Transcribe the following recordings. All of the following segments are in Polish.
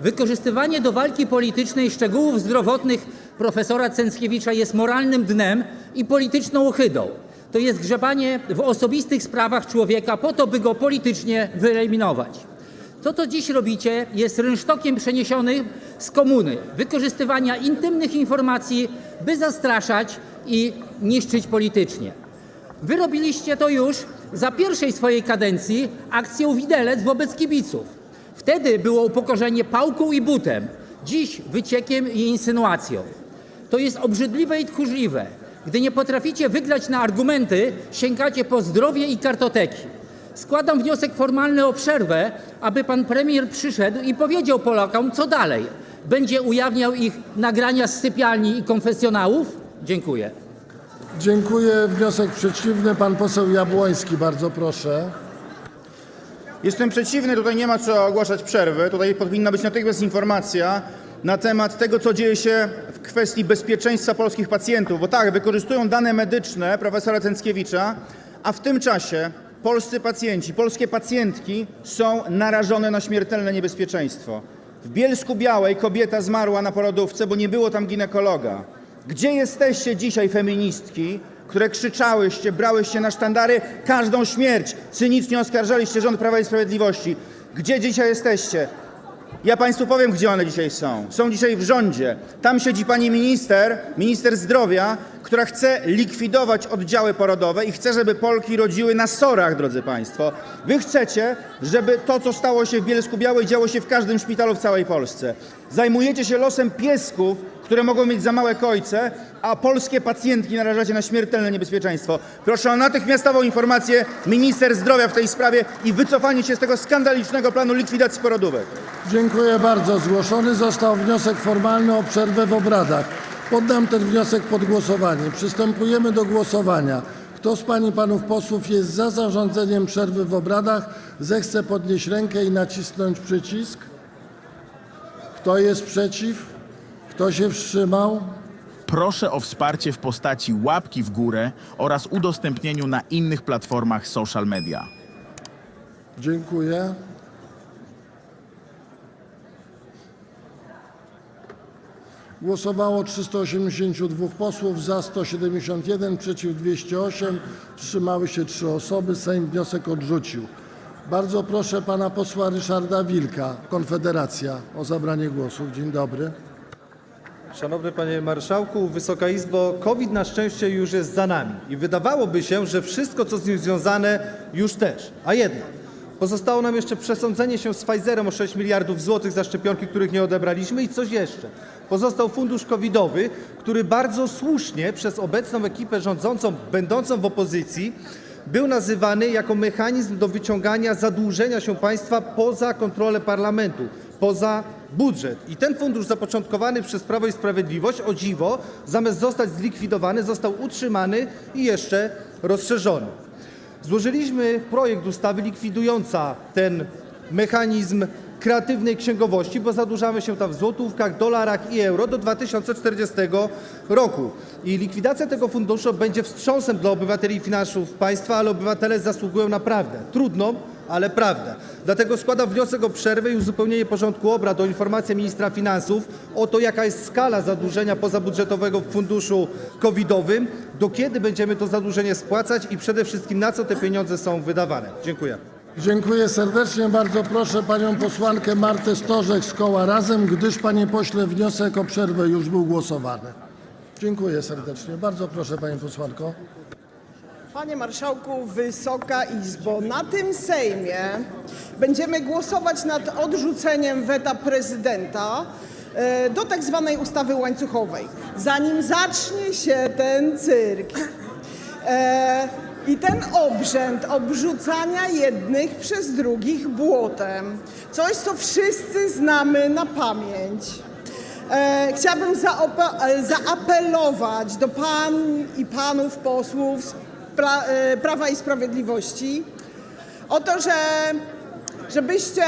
Wykorzystywanie do walki politycznej szczegółów zdrowotnych profesora Cęckiewicza jest moralnym dnem i polityczną ohydą. To jest grzebanie w osobistych sprawach człowieka po to, by go politycznie wyeliminować. To, co dziś robicie, jest rynsztokiem przeniesionym z komuny, wykorzystywania intymnych informacji, by zastraszać i niszczyć politycznie. Wy robiliście to już za pierwszej swojej kadencji akcją Widelec wobec kibiców. Wtedy było upokorzenie pałką i butem, dziś wyciekiem i insynuacją. To jest obrzydliwe i tchórzliwe. Gdy nie potraficie wygrać na argumenty, sięgacie po zdrowie i kartoteki. Składam wniosek formalny o przerwę, aby pan premier przyszedł i powiedział Polakom, co dalej. Będzie ujawniał ich nagrania z sypialni i konfesjonałów? Dziękuję. Dziękuję. Wniosek przeciwny. Pan poseł Jabłoński, bardzo proszę. Jestem przeciwny, tutaj nie ma co ogłaszać przerwy. Tutaj powinna być natychmiast informacja na temat tego, co dzieje się w kwestii bezpieczeństwa polskich pacjentów. Bo tak, wykorzystują dane medyczne profesora Cęckiewicza, a w tym czasie polscy pacjenci, polskie pacjentki są narażone na śmiertelne niebezpieczeństwo. W Bielsku Białej kobieta zmarła na porodówce, bo nie było tam ginekologa. Gdzie jesteście dzisiaj, feministki, które krzyczałyście, brałyście na sztandary każdą śmierć, cynicznie oskarżaliście rząd Prawa i Sprawiedliwości? Gdzie dzisiaj jesteście? Ja Państwu powiem, gdzie one dzisiaj są. Są dzisiaj w rządzie. Tam siedzi pani minister, minister zdrowia, która chce likwidować oddziały porodowe i chce, żeby Polki rodziły na sorach, drodzy Państwo. Wy chcecie, żeby to, co stało się w Bielsku Białej, działo się w każdym szpitalu w całej Polsce. Zajmujecie się losem piesków, które mogą mieć za małe kojce, a polskie pacjentki narażacie na śmiertelne niebezpieczeństwo. Proszę o natychmiastową informację minister zdrowia w tej sprawie i wycofanie się z tego skandalicznego planu likwidacji porodówek. Dziękuję bardzo. Zgłoszony został wniosek formalny o przerwę w obradach. Poddam ten wniosek pod głosowanie. Przystępujemy do głosowania. Kto z pań i panów posłów jest za zarządzeniem przerwy w obradach, zechce podnieść rękę i nacisnąć przycisk. Kto jest przeciw? Kto się wstrzymał? Proszę o wsparcie w postaci łapki w górę oraz udostępnieniu na innych platformach social media. Dziękuję. Głosowało 382 posłów, za 171, przeciw 208, wstrzymały się 3 osoby. Sejm wniosek odrzucił. Bardzo proszę pana posła Ryszarda Wilka, Konfederacja, o zabranie głosu. Dzień dobry. Szanowny Panie Marszałku, Wysoka Izbo, COVID na szczęście już jest za nami i wydawałoby się, że wszystko co z nim związane już też. A jednak pozostało nam jeszcze przesądzenie się z Pfizerem o 6 miliardów złotych za szczepionki, których nie odebraliśmy i coś jeszcze. Pozostał fundusz covidowy, który bardzo słusznie przez obecną ekipę rządzącą, będącą w opozycji, był nazywany jako mechanizm do wyciągania zadłużenia się państwa poza kontrolę parlamentu, poza budżet. I ten fundusz zapoczątkowany przez Prawo i Sprawiedliwość, o dziwo, zamiast zostać zlikwidowany, został utrzymany i jeszcze rozszerzony. Złożyliśmy projekt ustawy likwidująca ten mechanizm kreatywnej księgowości, bo zadłużamy się tam w złotówkach, dolarach i euro do 2040 roku. I likwidacja tego funduszu będzie wstrząsem dla obywateli i finansów państwa, ale obywatele zasługują na prawdę. Trudną, ale prawdę. Dlatego składam wniosek o przerwę i uzupełnienie porządku obrad o informację ministra finansów o to, jaka jest skala zadłużenia pozabudżetowego w funduszu covidowym, do kiedy będziemy to zadłużenie spłacać i przede wszystkim na co te pieniądze są wydawane. Dziękuję. Dziękuję serdecznie. Bardzo proszę panią posłankę Martę Stożek z koła Razem, gdyż panie pośle wniosek o przerwę już był głosowany. Dziękuję serdecznie. Bardzo proszę panią posłanko. Panie Marszałku, Wysoka Izbo, na tym Sejmie będziemy głosować nad odrzuceniem weta prezydenta e, do tak zwanej ustawy łańcuchowej. Zanim zacznie się ten cyrk e, i ten obrzęd obrzucania jednych przez drugich błotem, coś co wszyscy znamy na pamięć. E, chciałabym zaapelować do pań i panów posłów z pra- e, Prawa i Sprawiedliwości o to, że, żebyście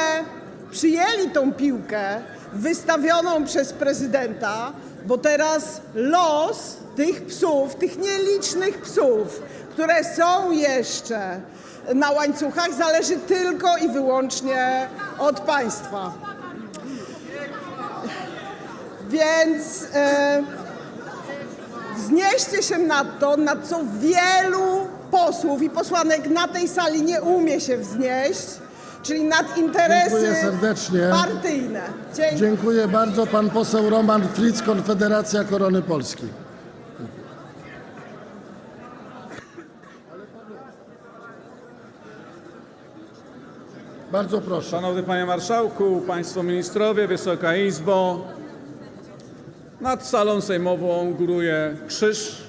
przyjęli tą piłkę wystawioną przez prezydenta, bo teraz los tych psów, tych nielicznych psów, które są jeszcze na łańcuchach, zależy tylko i wyłącznie od państwa. Więc e, wznieście się nad to, nad co wielu posłów i posłanek na tej sali nie umie się wznieść, czyli nad interesy Dziękuję serdecznie. partyjne. Dzięki. Dziękuję bardzo. Pan poseł Roman Fritz, Konfederacja Korony Polskiej. Bardzo proszę. Szanowny Panie Marszałku, Państwo Ministrowie, Wysoka Izbo. Nad salą sejmową góruje krzyż,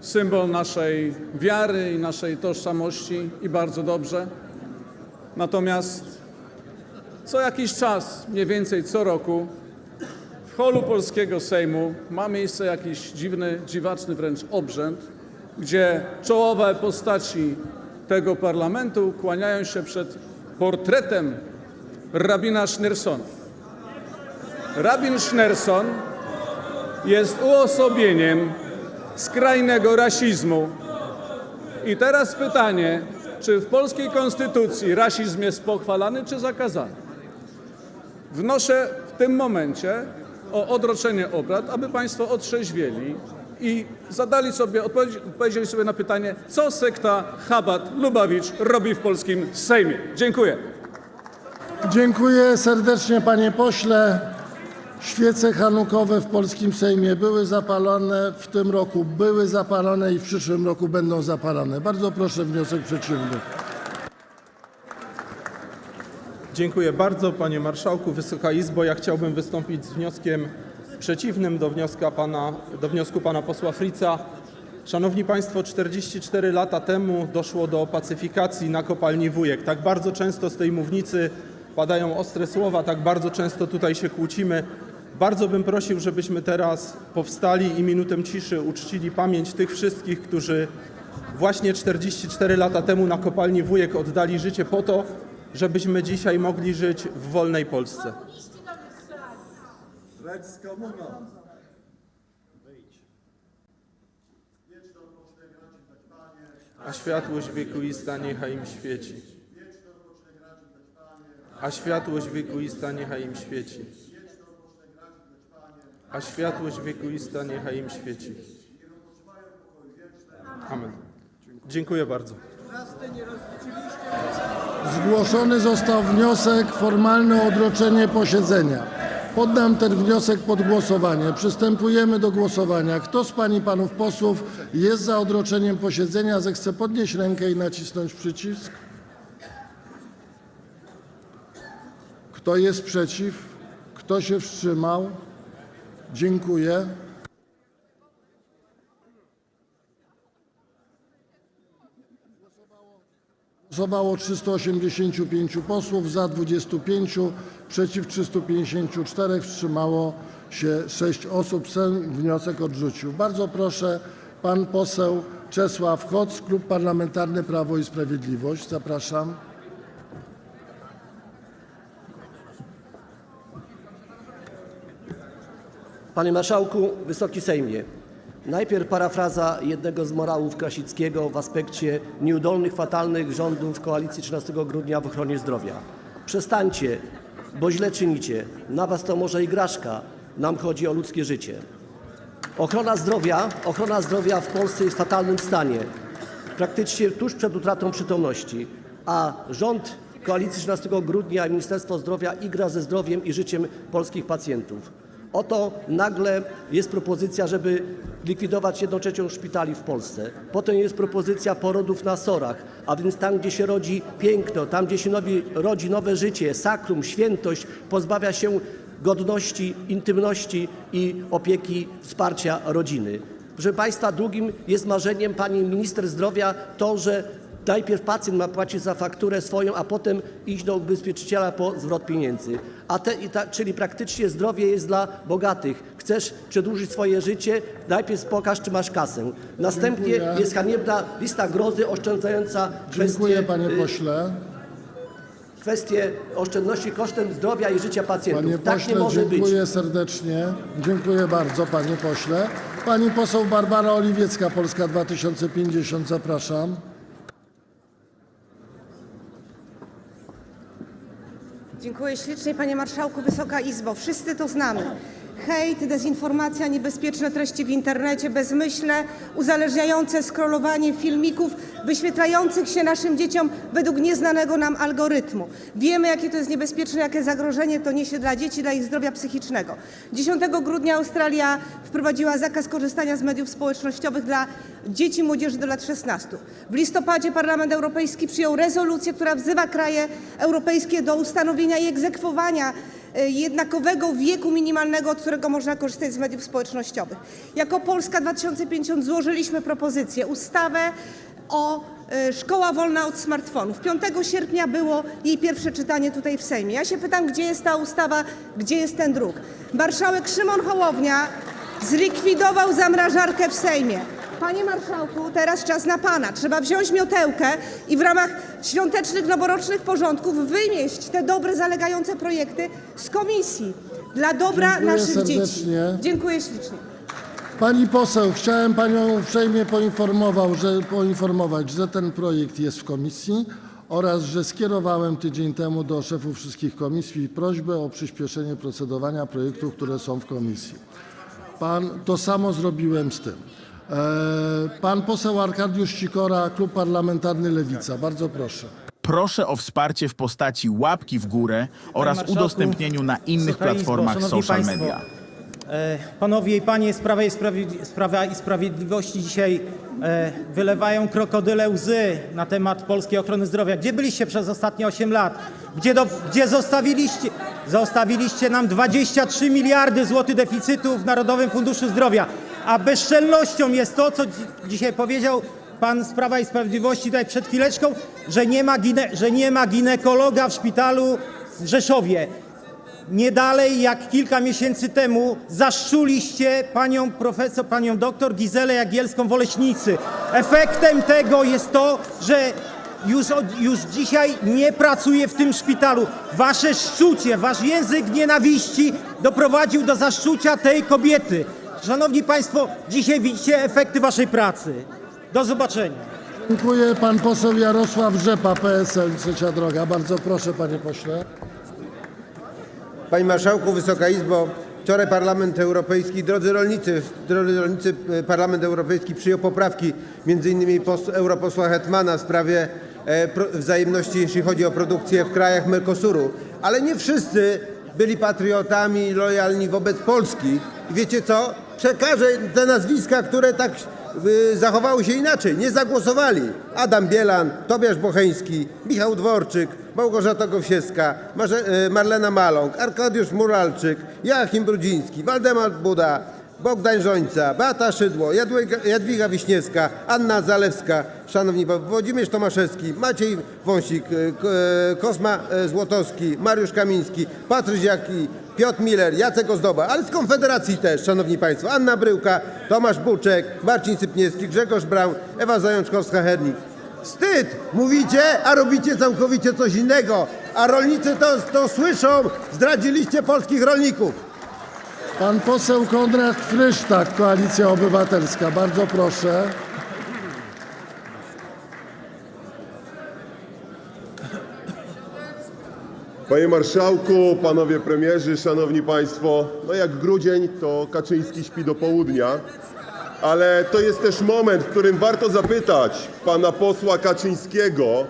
symbol naszej wiary i naszej tożsamości i bardzo dobrze. Natomiast co jakiś czas, mniej więcej co roku, w holu polskiego Sejmu ma miejsce jakiś dziwny, dziwaczny wręcz obrzęd, gdzie czołowe postaci tego parlamentu kłaniają się przed portretem rabina Schneersona. Rabin Schneerson jest uosobieniem skrajnego rasizmu. I teraz pytanie, czy w polskiej konstytucji rasizm jest pochwalany czy zakazany? Wnoszę w tym momencie o odroczenie obrad, aby Państwo otrzeźwieli i zadali sobie, odpowiedzi- odpowiedzieli sobie na pytanie, co sekta Chabad Lubawicz robi w polskim Sejmie. Dziękuję. Dziękuję serdecznie panie pośle. Świece hanukowe w polskim Sejmie były zapalone w tym roku, były zapalone i w przyszłym roku będą zapalone. Bardzo proszę wniosek przeciwny. Dziękuję bardzo, panie marszałku, Wysoka Izbo. Ja chciałbym wystąpić z wnioskiem przeciwnym do, wnioska pana, do wniosku pana posła Frica. Szanowni Państwo, 44 lata temu doszło do pacyfikacji na kopalni Wujek. Tak bardzo często z tej mównicy padają ostre słowa, tak bardzo często tutaj się kłócimy. Bardzo bym prosił, żebyśmy teraz powstali i minutę ciszy uczcili pamięć tych wszystkich, którzy właśnie 44 lata temu na kopalni Wujek oddali życie po to, żebyśmy dzisiaj mogli żyć w wolnej Polsce. A światłość wiekuista niechaj im świeci. A światłość wiekuista niechaj im świeci. A światłość wiekuista niechaj im świeci. Amen. Dziękuję bardzo. Zgłoszony został wniosek formalny o odroczenie posiedzenia. Poddam ten wniosek pod głosowanie. Przystępujemy do głosowania. Kto z pań i panów posłów jest za odroczeniem posiedzenia, zechce podnieść rękę i nacisnąć przycisk. Kto jest przeciw? Kto się wstrzymał? Dziękuję. Głosowało 385 posłów, za 25, przeciw 354, wstrzymało się 6 osób. Sejm wniosek odrzucił. Bardzo proszę, pan poseł Czesław Hoc, Klub Parlamentarny Prawo i Sprawiedliwość. Zapraszam. Panie Marszałku, Wysoki Sejmie. Najpierw parafraza jednego z morałów Krasickiego w aspekcie nieudolnych, fatalnych rządów koalicji 13 grudnia w ochronie zdrowia. Przestańcie, bo źle czynicie. Na was to może igraszka, nam chodzi o ludzkie życie. Ochrona zdrowia, ochrona zdrowia w Polsce jest w fatalnym stanie. Praktycznie tuż przed utratą przytomności, a rząd koalicji 13 grudnia i Ministerstwo Zdrowia igra ze zdrowiem i życiem polskich pacjentów. Oto nagle jest propozycja, żeby likwidować jedną trzecią szpitali w Polsce. Potem jest propozycja porodów na sorach, a więc tam, gdzie się rodzi piękno, tam, gdzie się nowi, rodzi nowe życie, sakrum, świętość, pozbawia się godności, intymności i opieki, wsparcia rodziny. Proszę Państwa, drugim jest marzeniem pani minister zdrowia to, że najpierw pacjent ma płacić za fakturę swoją, a potem iść do ubezpieczyciela po zwrot pieniędzy. A te, ta, czyli praktycznie zdrowie jest dla bogatych. Chcesz przedłużyć swoje życie, najpierw pokaż, czy masz kasę. Następnie Dziękuję. jest haniebna lista grozy oszczędzająca Dziękuję kwestie, panie y, pośle. kwestie oszczędności kosztem zdrowia i życia pacjentów. Panie tak nie pośle, może być. dziękuję serdecznie. Dziękuję bardzo, panie pośle. Pani poseł Barbara Oliwiecka, Polska 2050, zapraszam. Dziękuję ślicznie, panie marszałku, Wysoka Izbo. Wszyscy to znamy. Hejt, dezinformacja, niebezpieczne treści w internecie, bezmyślne, uzależniające scrollowanie filmików wyświetlających się naszym dzieciom według nieznanego nam algorytmu. Wiemy, jakie to jest niebezpieczne, jakie zagrożenie to niesie dla dzieci, dla ich zdrowia psychicznego. 10 grudnia Australia wprowadziła zakaz korzystania z mediów społecznościowych dla dzieci i młodzieży do lat 16. W listopadzie Parlament Europejski przyjął rezolucję, która wzywa kraje europejskie do ustanowienia i egzekwowania jednakowego wieku minimalnego, od którego można korzystać z mediów społecznościowych. Jako Polska 2050 złożyliśmy propozycję, ustawę o e, szkoła wolna od smartfonów. 5 sierpnia było jej pierwsze czytanie tutaj w Sejmie. Ja się pytam, gdzie jest ta ustawa, gdzie jest ten druk. Marszałek Szymon Hołownia zlikwidował zamrażarkę w Sejmie. Panie marszałku, teraz czas na pana. Trzeba wziąć miotełkę i w ramach świątecznych, noworocznych porządków wynieść te dobre, zalegające projekty z komisji dla dobra Dziękuję naszych serdecznie. dzieci. Dziękuję ślicznie. Pani poseł, chciałem panią uprzejmie poinformował, że, poinformować, że ten projekt jest w komisji oraz że skierowałem tydzień temu do szefów wszystkich komisji prośbę o przyspieszenie procedowania projektów, które są w komisji. Pan, to samo zrobiłem z tym. E, pan poseł Arkadiusz Sikora, Klub Parlamentarny Lewica. Bardzo proszę. Proszę o wsparcie w postaci łapki w górę oraz marszałku, udostępnieniu na innych Wysoka Izbo, platformach szanowni social państwo, media. E, Panowie i panie z Prawa i, Sprawiedli- z Prawa i Sprawiedliwości dzisiaj e, wylewają krokodyle łzy na temat polskiej ochrony zdrowia. Gdzie byliście przez ostatnie 8 lat? Gdzie, do, gdzie zostawiliście, zostawiliście nam 23 miliardy złotych deficytu w Narodowym Funduszu Zdrowia? A bezczelnością jest to, co dzi- dzisiaj powiedział pan z Prawa i Sprawiedliwości tutaj przed chwileczką, że nie ma, gine, że nie ma ginekologa w szpitalu w Rzeszowie. Nie dalej jak kilka miesięcy temu zaszczuliście panią profesor, panią doktor Gizelę Jagielską w Oleśnicy. Efektem tego jest to, że już, od, już dzisiaj nie pracuje w tym szpitalu. Wasze szczucie, wasz język nienawiści doprowadził do zaszczucia tej kobiety. Szanowni Państwo, dzisiaj widzicie efekty waszej pracy. Do zobaczenia. Dziękuję. Pan poseł Jarosław Rzepa, PSL, Trzecia Droga. Bardzo proszę, panie pośle. Panie Marszałku, Wysoka Izbo, wczoraj Parlament Europejski, drodzy rolnicy, drodzy rolnicy, e, Parlament Europejski przyjął poprawki między innymi pos, europosła Hetmana w sprawie e, pro, wzajemności, jeśli chodzi o produkcję w krajach Mercosuru. Ale nie wszyscy byli patriotami i lojalni wobec Polski. I wiecie co? Przekażę te nazwiska, które tak y, zachowały się inaczej, nie zagłosowali. Adam Bielan, Tobiasz Bocheński, Michał Dworczyk, Małgorzata Gowsiewska, y, Marlena Maląg, Arkadiusz Muralczyk, Joachim Brudziński, Waldemar Buda, Bogdan Żońca, Beata Szydło, Jadwiga, Jadwiga Wiśniewska, Anna Zalewska, Szanowni Państwo, Włodzimierz Tomaszewski, Maciej Wąsik, y, Kosma Złotowski, Mariusz Kamiński, Patryś Jaki, Piotr Miller, Jacek Ozdoba, ale z Konfederacji też, Szanowni Państwo, Anna Bryłka, Tomasz Buczek, Marcin Sypniewski, Grzegorz Braun, Ewa Zajączkowska-Hernik. Wstyd! Mówicie, a robicie całkowicie coś innego. A rolnicy to, to słyszą, zdradziliście polskich rolników. Pan poseł Konrad Frysztak, Koalicja Obywatelska. Bardzo proszę. Panie marszałku, panowie premierzy, szanowni państwo, no jak grudzień, to Kaczyński śpi do południa, ale to jest też moment, w którym warto zapytać pana posła Kaczyńskiego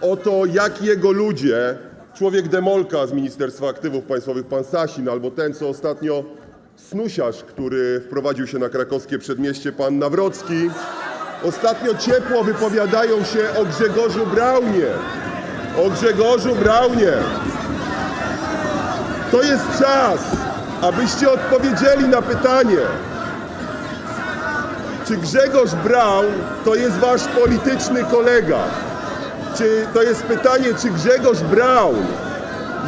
o to, jak jego ludzie, człowiek demolka z Ministerstwa Aktywów Państwowych, pan Sasin, albo ten, co ostatnio snusiarz, który wprowadził się na krakowskie przedmieście, pan Nawrocki, ostatnio ciepło wypowiadają się o Grzegorzu Braunie. O Grzegorzu Braunie. To jest czas, abyście odpowiedzieli na pytanie, czy Grzegorz Braun to jest wasz polityczny kolega? Czy to jest pytanie, czy Grzegorz Braun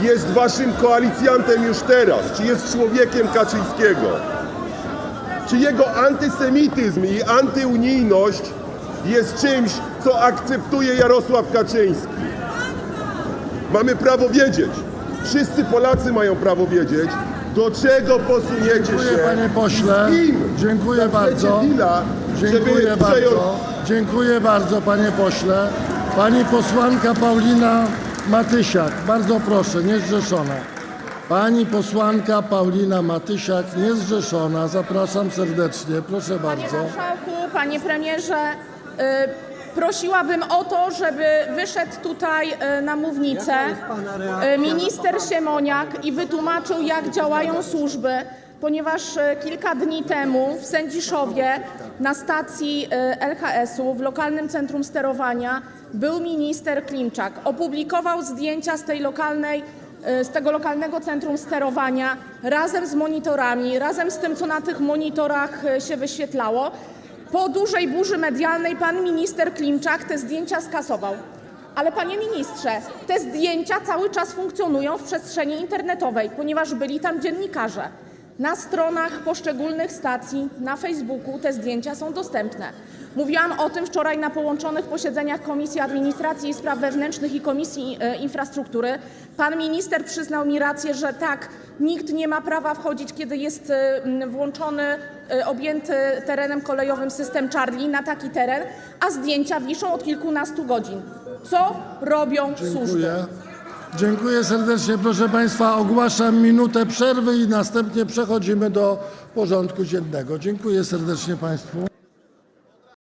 jest waszym koalicjantem już teraz? Czy jest człowiekiem Kaczyńskiego? Czy jego antysemityzm i antyunijność jest czymś, co akceptuje Jarosław Kaczyński? Mamy prawo wiedzieć. Wszyscy Polacy mają prawo wiedzieć, do czego posuniecie Dziękuję, się. panie pośle. i z kim Dziękuję bardzo. Deala, Dziękuję żeby przejąć bardzo. Dziękuję bardzo, panie pośle. Pani posłanka Paulina Matysiak, bardzo proszę, niezrzeszona. Pani posłanka Paulina Matysiak, niezrzeszona. Zapraszam serdecznie, proszę Panie bardzo. marszałku, panie premierze, y, prosiłabym o to, żeby wyszedł tutaj y, na mównicę y, minister Siemoniak i wytłumaczył, jak działają służby, ponieważ y, kilka dni temu w Sędziszowie na stacji LHS-u w lokalnym centrum sterowania był minister Klimczak. Opublikował zdjęcia z tej lokalnej z tego lokalnego centrum sterowania razem z monitorami, razem z tym, co na tych monitorach się wyświetlało. Po dużej burzy medialnej pan minister Klimczak te zdjęcia skasował. Ale panie ministrze, te zdjęcia cały czas funkcjonują w przestrzeni internetowej, ponieważ byli tam dziennikarze. Na stronach poszczególnych stacji, na Facebooku te zdjęcia są dostępne. Mówiłam o tym wczoraj na połączonych posiedzeniach Komisji Administracji i Spraw Wewnętrznych i Komisji e, Infrastruktury. Pan minister przyznał mi rację, że tak, nikt nie ma prawa wchodzić, kiedy jest e, włączony, objęty terenem kolejowym system Charlie na taki teren, a zdjęcia wiszą od kilkunastu godzin. Co robią służby? Dziękuję. Dziękuję serdecznie. Proszę Państwa, ogłaszam minutę przerwy i następnie przechodzimy do porządku dziennego. Dziękuję serdecznie Państwu.